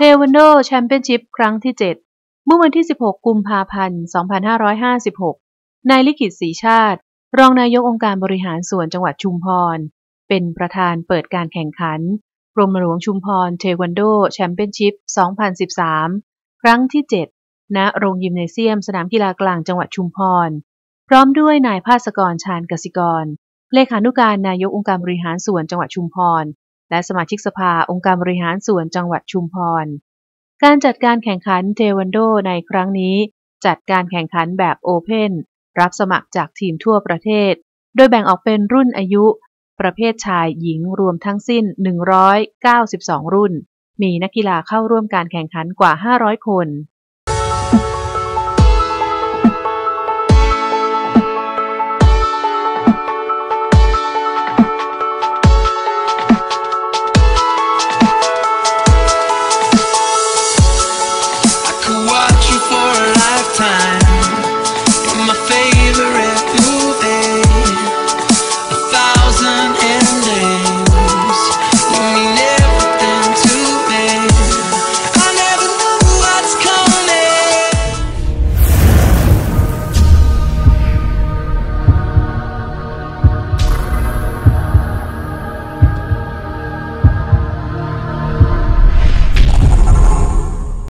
เทวันโดแชมเปี้ยนชิพครั้งที่ 7 เมื่อวันที่ 16 กุมภาพันธ์ 2556 นายลิขิตศรีชาติ รองนายกองค์การบริหารส่วนจังหวัดชุมพร เป็นประธานเปิดการแข่งขันกรมหลวงชุมพรเทควันโดแชมเปี้ยนชิพ 2013 ครั้งที่ 7 ณ โรงยิมเนเซียมสนามกีฬากลางจังหวัดชุมพร พร้อมด้วยนายภาสกรชาญกสิกร เลขานุการนายกองค์การบริหารส่วนจังหวัดชุมพร และสมาชิกสภาองค์การบริหารส่วนจังหวัดชุมพร การจัดการแข่งขันเทควันโดในครั้งนี้ จัดการแข่งขันแบบโอเพนรับสมัครจากทีมทั่วประเทศ โดยแบ่งออกเป็นรุ่นอายุ ประเภทชายหญิงรวมทั้งสิ้น 192 รุ่น มีนักกีฬาเข้าร่วมการแข่งขันกว่า 500 คน You.